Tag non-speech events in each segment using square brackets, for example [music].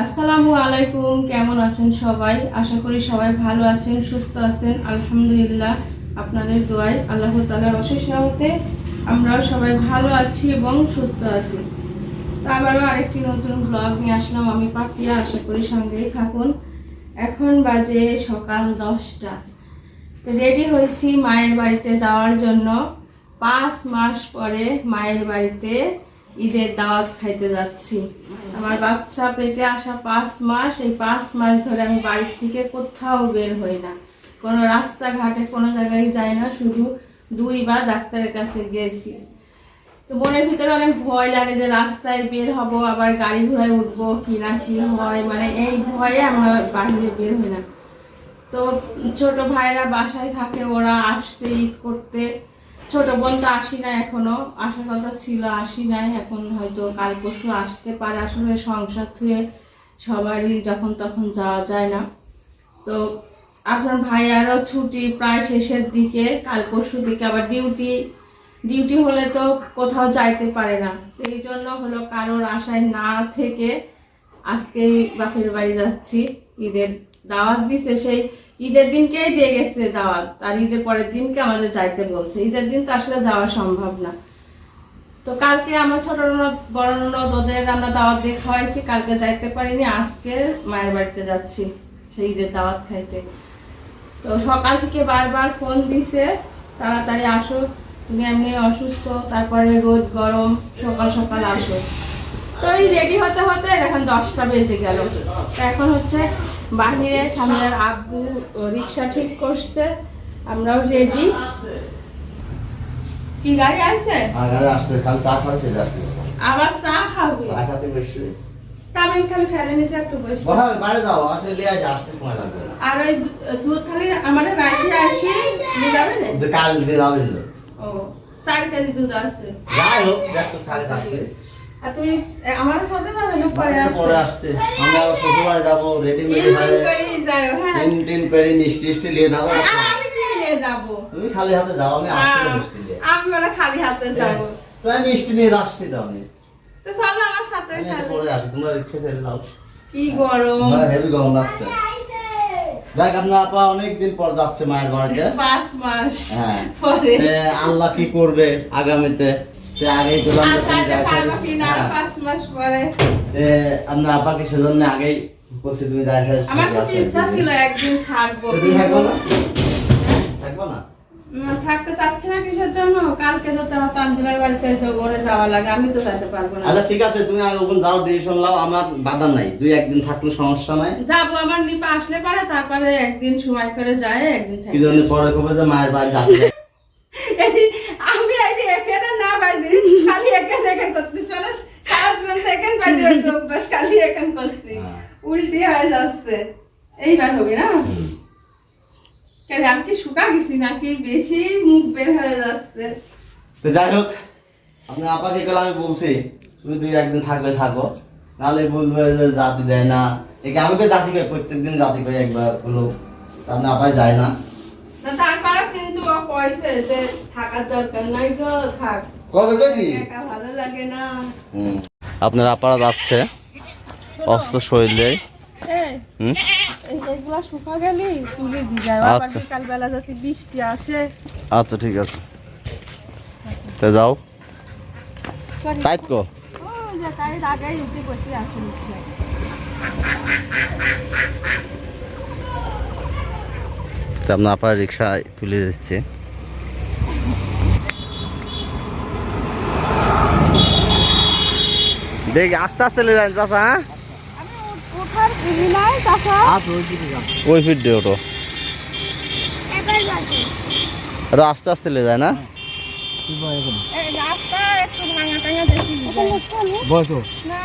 আসসালামু আলাইকুম, কেমন আছেন সবাই? আশা করি সবাই ভালো আছেন, সুস্থ আছেন। আলহামদুলিল্লাহ, আপনাদের দোয়ায় আল্লাহ তালার অশেষ রহমতে আমরাও সবাই ভালো আছি এবং সুস্থ আছি। আবারও আরেকটি নতুন ব্লগ নিয়ে আসলাম আমি পাপিয়া, আশা করি সঙ্গেই থাকুন। এখন বাজে সকাল দশটা। রেডি হয়েছি মায়ের বাড়িতে যাওয়ার জন্য। পাঁচ মাস পরে মায়ের বাড়িতে ঈদের দাওয়াত খাইতে যাচ্ছি। আমার বাচ্চা পেটে আসা পাঁচ মাস, এই পাঁচ মাস ধরে আমি বাড়ির থেকে কোথাও বের হই না। কোনো রাস্তাঘাটে, কোনো জায়গায় যাই না, শুধু দুইবার ডাক্তারের কাছে গেছি। তো মনের ভিতরে অনেক ভয় লাগে যে রাস্তায় বের হব, আবার গাড়ি ঘোড়ায় উঠবো, কি না কি হয় মানে এই ভয়ে আমার বাহিরে বের হই না। তো ছোট ভাইরা বাসায় থাকে, ওরা আসতে, ঈদ করতে ছোট বোন তো আসি না এখনও। আসার কথা ছিল, আসি নাই। এখন হয়তো কাল পরশু আসতে পারে। আসলে সংসার থেকে সবারই যখন তখন যাওয়া যায় না। তো আপনার ভাইয়ারও ছুটি প্রায় শেষের দিকে। কাল পরশু দিকে আবার ডিউটি। ডিউটি হলে তো কোথাও যাইতে পারে না। এই জন্য হলো কারোর আশায় না থেকে আজকেই বাপের বাড়ি যাচ্ছি। ঈদের দাওয়াত দিছে সেই ঈদের দিনকেই দিয়ে গেছে দাওয়াত? আর ঈদের পরের দিনকে আমাদের যাইতে বলছে? ঈদের দিন তো আসলে যাওয়া সম্ভব না। তো কালকে আমার ছোট ননদ, বড় ওদের আমরা দাওয়াত দিয়ে খাওয়াইছি, কালকে যাইতে পারিনি, আজকে মায়ের বাড়িতে যাচ্ছি, সেই ঈদের দাওয়াত খাইতে। তো সকাল থেকে বারবার ফোন দিছে, তাড়াতাড়ি আসো, তুমি এমনি অসুস্থ, তারপরে রোদ গরম, সকাল সকাল আসো। তো এই রেডি হতে হতে এখন দশটা বেজে গেল। এখন হচ্ছে বাহিরে সামনের আব্বু রিক্সা ঠিক করছে। আমরাও রেডি কি গাড়ি আসছে? চা খাওয়াছে আবার চা খাবি? চা খাতে খালি ফেলে একটু বসে। বসা বাইরে যাও আসে লিয়ে আসে আসতে সময় লাগবে আর ওই দুধ খালি আমাদের রাখি আসি। নিয়ে যাবে না? কাল দিয়ে যাবে। না ও চার কেজি দুধ আছে। যাই হোক দেখতো খালি থাকবে আর তুমি আমার সাথে যাবে না পরে বাড়িতে পরে আসছে। আমরা শ্বশুরবাড়ি যাব রেডি মেডি হয়ে দিন করেই যাও হ্যাঁ। টিন টিন করে মিষ্টি মিষ্টি নিয়ে যাব। আমি কি নিয়ে যাব? তুমি খালি হাতে যাও আমি আসছি মিষ্টি নিয়ে। আমি বলে খালি হাতে যাব। তো মিষ্টি নিয়ে যাচ্ছি তো আমি। তো চলো আমার সাথে আমি পরে আসি তোমরা রিক্সা ছেড়ে যাও কি গরম। আমার হেভি গরম লাগছে। দেখ আপনার আপা অনেকদিন পর যাচ্ছে মায়ের বাড়িতে। পাঁচ মাস হ্যাঁ। আল্লাহ কি করবে আগামীতে? আগেই আচ্ছা আচ্ছা হ্যাঁ। পাঁচ মাস পরে। আপনার আপাকে সেজন্য আগেই বলছি তুমি যাই আমার খুব ইচ্ছা ছিল একদিন থাকব তুমি থাকব না? থাকব না? থাকতে চাচ্ছি না কিসের জন্য? কালকে যদি আমার তানজিলার বাড়িতে ওরে যাওয়া লাগে আমি তো যেতে পারব না। আচ্ছা ঠিক আছে তুমি আগে ওখানে যাও ডিসিশন নাও আমার বাধা নাই। দুই একদিন থাকলে সমস্যা নাই। যাব আমার নিপা আসলে পারে তারপরে একদিন সময় করে যায় একদিন কি জন্য পরে কবে যে মায়ের বাড়ি যাচ্ছে [laughs] এই, আমি এই এখানে না বাইদি খালি এখানে এখানে করতেছি মানে সারা জীবন তো এখানে বাইদি অভ্যাস খালি এখানে করছি। উল্টি হয়ে যাচ্ছে। এইবার হবে না? কেন আমি কি শুকা গেছি নাকি? বেশি মুখ বের হয়ে যাচ্ছে। তো যাই হোক আপনার আপাকে গেলে আমি বলছি তুমি দুই একদিন থাকলে থাকো। নাহলে বলবে যে জাতি দেয় না। একে আমি তো জাতি কই প্রত্যেকদিন জাতি কই একবার হলো। আপনার আপাই যায় না। তারপরে কিন্তু কইছে যে থাকার দরকার নাই তো থাক। কবে গেছি একা ভালো লাগে না। আপনার আপারা যাচ্ছে। অস্ত শরীরে এই হুম? এই- এইগুলা শুকা গেলি তুলে দি যায়। আবার আচ্ছা। আচ্ছা ঠিক আছে। তো যাও। তাই তো ওই যে তাই আগেই উঠে বসে আছে উঠে তো আপনার আপার রিক্সায় তুলে দিচ্ছে। দেখি আস্তে আস্তে লে যান চাষা হ্যাঁ? আমি উঠ- নাই চাষা ওই ফিট দিয়ে ওটো ওটা আস্তে আস্তে লে যায় না? রাস্তা না।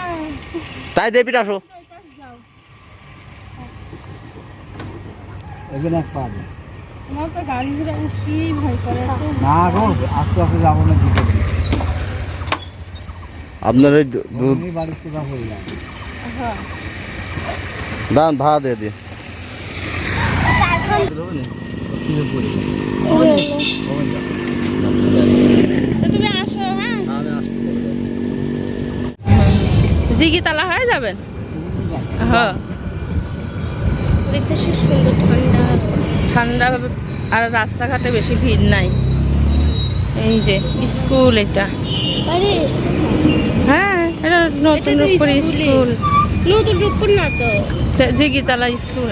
তাই দেবিট আসো। ওই পাশ যাও এখানে পাবে আমার তো গাড়ি ঘোড়া উঠি ভয় করে তো। না আস্তে আস্তে যাব না দিকে আপনার ওই দুধ বাড়িতে যাব না হ্যাঁ। দান হ্যাঁ আমি আসছি জিগি তালা হয়ে যাবেন হ্যাঁ। দেখতে সুন্দর ঠান্ডা। ঠান্ডা আর রাস্তাঘাটে বেশি ভিড় নাই। এই যে স্কুল এটা। হ্যাঁ এটা নতুন স্কুলে। নতুন রূপপুর না তো? জিগিতলা স্কুল?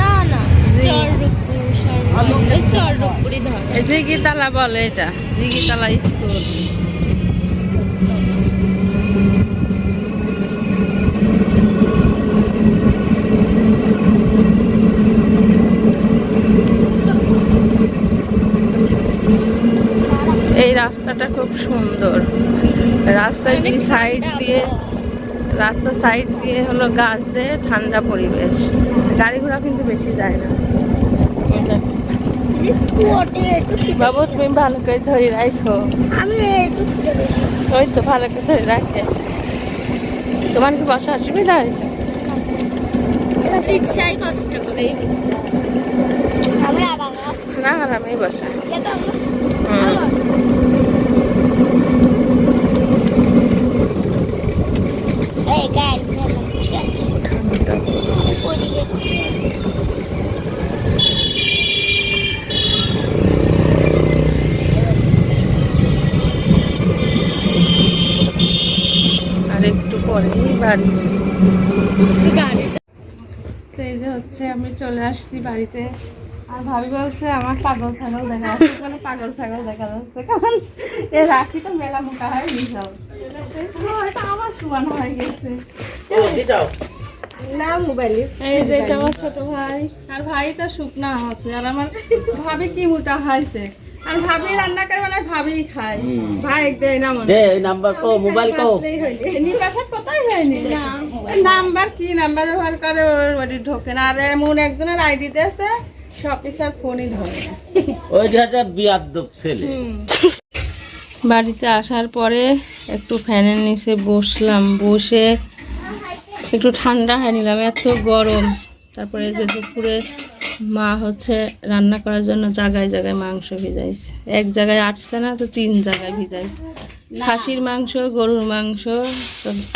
না না। চর রূপপুর সর্বমঙ্গল চর রূপপুরই ধর। জিগিতলা বলে এটা? জিগিতলা স্কুল? এই রাস্তাটা খুব সুন্দর। রাস্তার দুই সাইড দিয়ে রাস্তা সাইড দিয়ে হলো গাছ যে ঠান্ডা পরিবেশ। গাড়ি ঘোড়া কিন্তু বেশি যায় না। বাবু, তুমি ভালো করে ধরে রাখো। আমি ওই তো ভালো করে ধরে রাখে। তোমার কি বসা অসুবিধা হয়েছে? আমি আরামেই বসা যেতাম হুম। এই গাড়ি ঠান্ডা। আর একটু পরেই বাড়ি। তো এই যে হচ্ছে আমি চলে আসছি বাড়িতে। আর ভাবি বলছে আমার পাগল ছাগল দেখা যাচ্ছে। কোনো পাগল ছাগল দেখা যাচ্ছে। কারণ এ রাখি তো মেলা মোটা হয় সব হয়তো আমার সমান হয়ে গেছে। না মোবাইলে এই যে এটা আমার ছোট ভাই। আর ভাই তো শুকনা আছে। আর আমার ভাবি কি মোটা হয়েছে আর ভাবি রান্না করে মানে ভাবি খায়। ভাই দেয় না মনে দে নাম্বার কো মোবাইল কো। নিবাসাত কোথায় হয়নি নাম্বার কি? নাম্বার ব্যবহার করে ঢোকে না। আর এমন একজনের আইডি দিয়েছে ফোনই ধরে। বিয়াদ্দব ছেলে। বাড়িতে আসার পরে একটু ফ্যানের নিচে বসলাম, বসে একটু ঠান্ডা হয়ে নিলাম, এত গরম। তারপরে যে দুপুরে মা হচ্ছে রান্না করার জন্য জায়গায় জায়গায় মাংস ভিজাইছে। এক জায়গায় আটছে না, তো তিন জায়গায় ভিজাইছে। খাসির মাংস, গরুর মাংস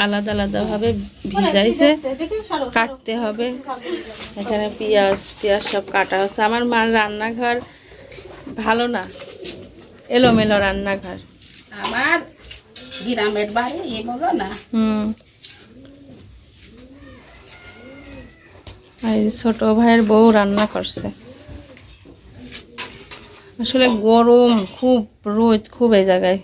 আলাদা আলাদাভাবে ভিজাইছে। কাটতে হবে। এখানে পেঁয়াজ পেঁয়াজ সব কাটা হচ্ছে। আমার মার রান্নাঘর ভালো না, এলোমেলো রান্নাঘর। আমার গ্রামের বাড়ি না হুম আর ছোট ভাইয়ের বউ রান্না করছে। আসলে গরম খুব রোদ খুব এই জায়গায়।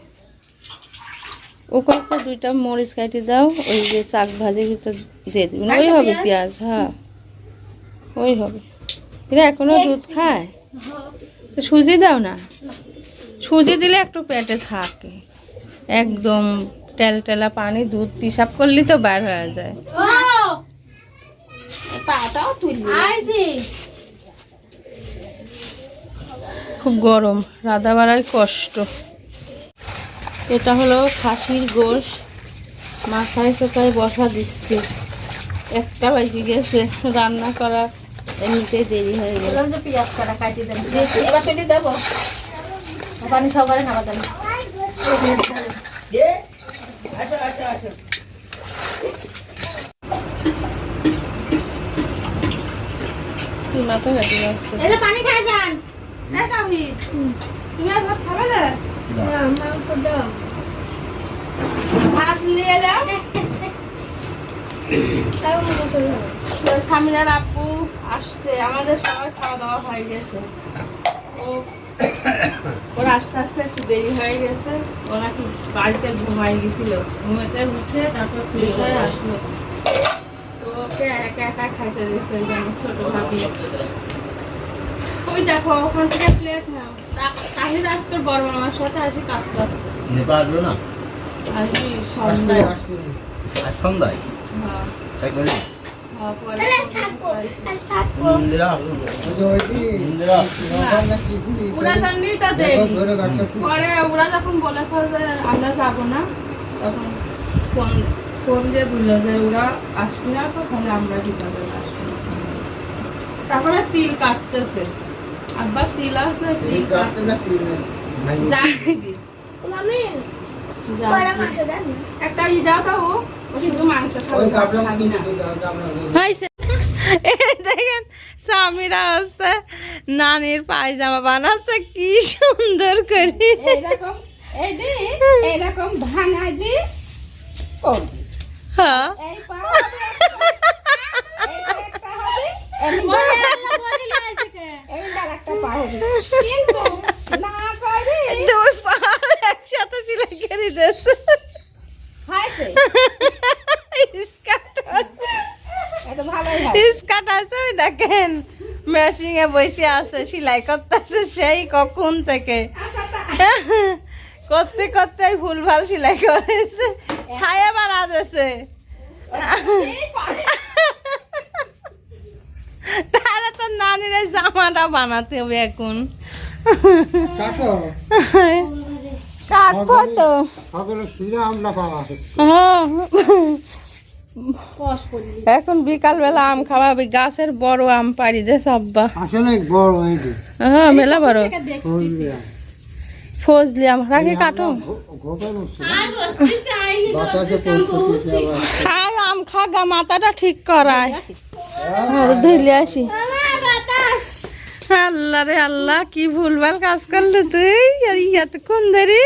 ও কয়েকটা দুইটা মরিচ কাটি দাও ওই যে শাক ভাজির ভিতর দিয়ে দিবেন ওই হবে পেঁয়াজ? হ্যাঁ। ওই হবে। এরা এখনও দুধ খায়? তো সুজি দাও না। সুজি দিলে একটু পেটে থাকে। একদম তেল টেলা পানি দুধ পিসাব করলে তো বার হয়ে যায়। খুব গরম রাধা বাড়ার কষ্ট। এটা হলো খাসির গোশ। মাথায় চোখায় বসা দিচ্ছে। একটা বাজি গেছে রান্না করা এমনিতে দেরি হয়ে গেছে। পেঁয়াজ করা কাটি দেন। এবার সেটি দেবো। পানি সহকারে নামা দেন মাথা কাটি আসছে এটা পানি খাই যান। তুমি আর ভাত খাবে না? ভাত নিয়ে যাও। সামিনার আপু আসছে। আমাদের সবার খাওয়া দাওয়া হয়ে গেছে। ও ওর আস্তে আস্তে একটু দেরি হয়ে গেছে। ও নাকি বাড়িতে ঘুমাই গেছিল। ঘুমেতে উঠে তারপর ফ্রেশ হয়ে আসলো। ওকে একা একা খাইতে দিয়েছে ওই জন্য ছোট ভাবি। ওই দেখো ওখান থেকে প্লেট নাও। তা- তাহির আজকে বড় মামার সাথে আসি কাজ করছে নেপা আসবে না? আসবি সন্ধ্যায়। আজ সন্ধ্যায়? হ্যাঁ। পরে থাকব ইন্দিরা ইন্দিরা ওরা যখন বলেছে যে আমরা যাব না তখন ফোন ফোন দিয়ে বলল যে ওরা আসবে না তো তাহলে আমরা বিকালে আসব? তারপরে তিল কাটতেছে। আব্বা তিল আছে? তিল কাটতে একটা ই দাও তো ও ও শুধু মাংস খাবে দেখেন স্বামীরা হচ্ছে নানির পায়জামা বানাচ্ছে কি সুন্দর করে। এইরকম এই ভাঙা দি করবি হ্যাঁ। দুই পা একসাথে সিলাই করে দিয়েছে। স্কার্ট আছে। ওই দেখেন মেশিং এ বসে আছে সেলাই করতেছে সেই কখন থেকে। করতে করতে ভুল ভালো সেলাই করেছে। ছায়া বানা দিয়েছে তাহলে তো নানির জামাটা বানাতে হবে এখন। কাটবো তো। হ্যাঁ। এখন বিকাল বেলা আম খাওয়াবি গাছের বড় আম পাড়ি দে সাব্বা। আসলে বড় হ্যাঁ মেলা বড়। ফজলি আম রাখি কাটো খাই আম খা গা মাথাটা ঠিক করায়। ধুইলে আসি। আল্লাহ রে আল্লাহ কি ভুলভাল কাজ করলি তুই? এতক্ষণ ধরি।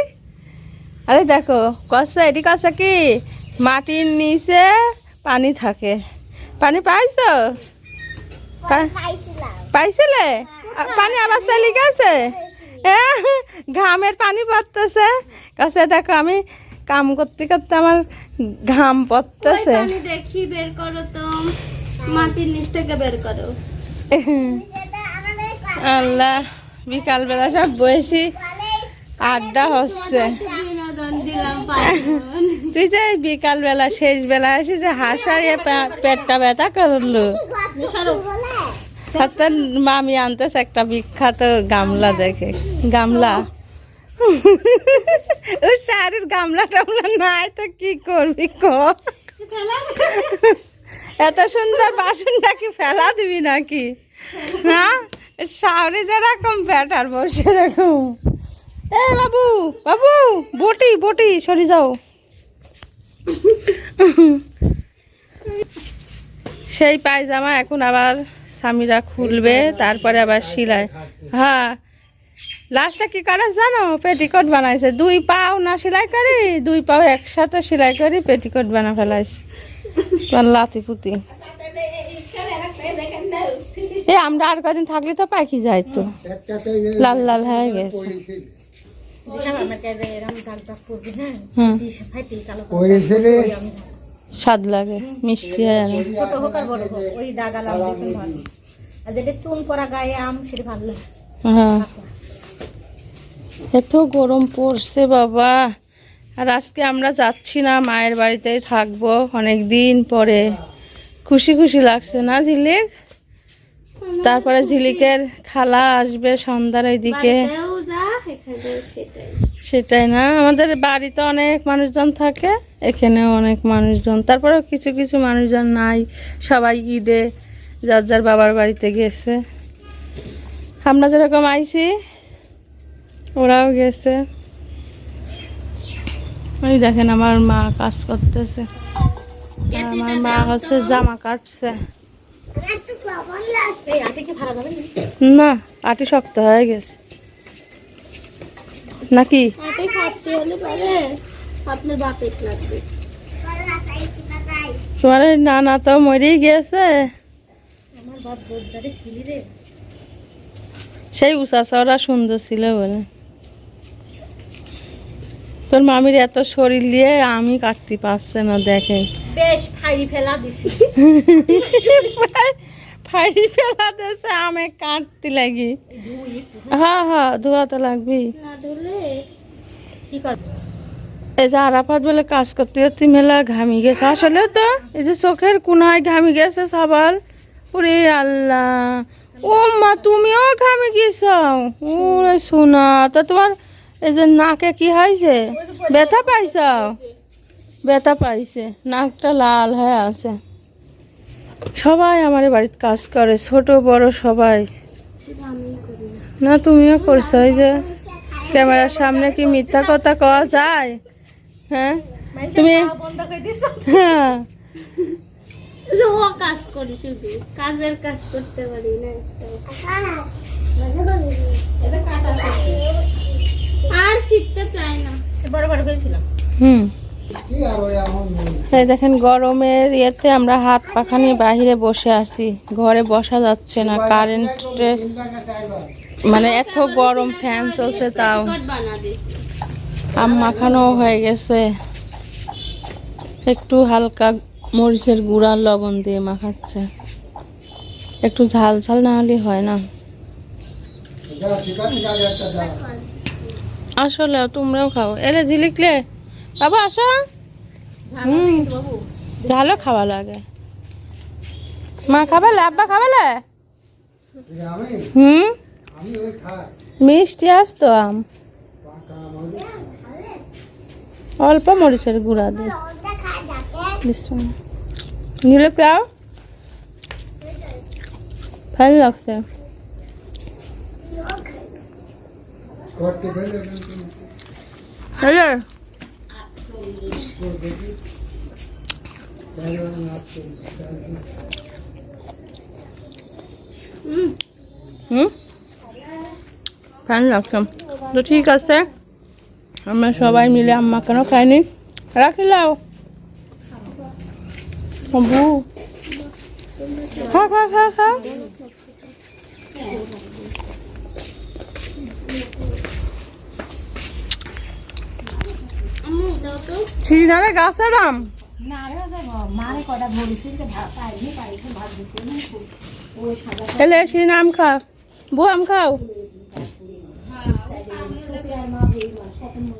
আরে দেখো কষা এটি কষা কি? মাটির নিচে পানি থাকে। পানি পাইছো? পাইছিলে? পানি আবার চালি গেছে? ঘামের পানি পড়তেছে। কাছে দেখো আমি কাম করতে করতে আমার ঘাম পড়তেছে। দেখি বের করো তো। মাটির নিচ থেকে বের করো। আল্লাহ বিকাল বেলা সব বসি আড্ডা হচ্ছে। তুই যে বিকাল বেলা শেষ বেলা আসি যে হাসার পেটটা ব্যথা করল। সাথে মামি আনতেছে একটা বিখ্যাত গামলা দেখে। গামলা। ও শাড়ির গামলা টামলা নাই তো কি করবি ক? এত সুন্দর বাসনটা কি ফেলা দিবি নাকি? হ্যাঁ শাড়ি যেরকম ব্যাটার বসে সেরকম। এ বাবু বাবু, বটি বটি, সরি যাও। সেই পায়জামা এখন আবার স্বামীরা খুলবে তারপরে আবার সিলাই। হ্যাঁ। লাস্টটা কি করে জানো? পেটিকোট বানাইছে। দুই পাও না সেলাই করি দুই পাও একসাথে সেলাই করি পেটিকোট বানা ফেলাইছে। তোমার লাতি পুতি। এ আমরা আর কদিন থাকলে তো পাখি যাই তো। লাল লাল হয়ে গেছে। হুম। স্বাদ লাগে মিষ্টি হয় না। ছোট হোক আর বড় হোক ওই দাগা দেখুন ভালো আর যেটা চুন পরা গায়ে আম সেটা ভালো লাগে। হ্যাঁ। এত গরম পড়ছে বাবা। আর আজকে আমরা যাচ্ছি না মায়ের বাড়িতেই থাকব অনেক দিন পরে। খুশি খুশি লাগছে না ঝিলিক? তারপরে ঝিলিকের খালা আসবে সন্ধ্যার এইদিকে। সেটাই না আমাদের বাড়িতে অনেক মানুষজন থাকে। এখানেও অনেক মানুষজন তারপরেও কিছু কিছু মানুষজন নাই, সবাই ঈদে যার যার বাবার বাড়িতে গেছে। আমরা যেরকম আইছি, ওরাও গেছে। ওই দেখেন আমার মা কাজ করতেছে। আমার মা হচ্ছে জামা কাটছে? না আটি শক্ত হয়ে গেছে। নাকি? তোমার নানা তো মরেই গেছে। সেই উষা চওড়া সুন্দর ছিল বলে। তোর মামির এত শরীর নিয়ে আমি কাটতে পারছে না দেখে। বেশ ফাইরি ফেলা দিছি। ফাড়ি ফেলা দিয়েছে আমি কাটতে লাগি। হ্যাঁ হ্যাঁ ধোয়া তো লাগবি। না ধুলে কি কর এই যে আরাফাত বলে কাজ করতে করতে মেলা ঘামি গেছে। আসলে তো এই যে চোখের কোনায় ঘামি গেছে সবাল। ওরে আল্লাহ। ও মা, তুমিও ঘামি গেছ? ওরে শোনা তা তোমার এই যে নাকে কি হয়েছে? ব্যথা পাইছ? ব্যথা পাইছে। নাকটা লাল হয়ে আছে। সবাই আমার বাড়িতে কাজ করে, ছোট, বড় সবাই। না, তুমিও করছ? এই যে ক্যামেরার সামনে কি মিথ্যা কথা কওয়া যায়? হ্যাঁ? তুমি? হ্যাঁ। কাজ করি শুধু কাজের কাজ করতে পারি না। আর শিখতে চাই না। বড় বড় করেছিলাম হুম। কি আর ওই এমন নেই। এই দেখেন গরমের ইয়েতে আমরা হাত পাখা নিয়ে বাহিরে বসে আছি। ঘরে বসা যাচ্ছে না কারেন্টে তিন টাকা চাইবার। মানে এত গরম ফ্যান চলছে তাও। আম মাখানো হয়ে গেছে। একটু হালকা মরিচের গুঁড়া, লবণ দিয়ে মাখাচ্ছে। একটু ঝাল ঝাল না হলে হয় না। আসলে তোমরাও খাও। এলে ঝিলিকলে বাবা, আসো। হুম, ঝালও খাওয়া লাগে। মা খাবালে আব্বা খাবালে হুম, মিষ্টি আসতো আম। অল্প মরিচের গুঁড়া বিসমিল্লাহ। নিলে খাও ভালো লাগছে। হ্যালো হুম। লাগছে। তো ঠিক আছে। আমরা সবাই মিলে আম্মা কেন খাইনি? রাখিলাও বু খা খা খা খা। ছিনারে গাছের আম এলে সিন খা। বউ আম খাও। shopping mall.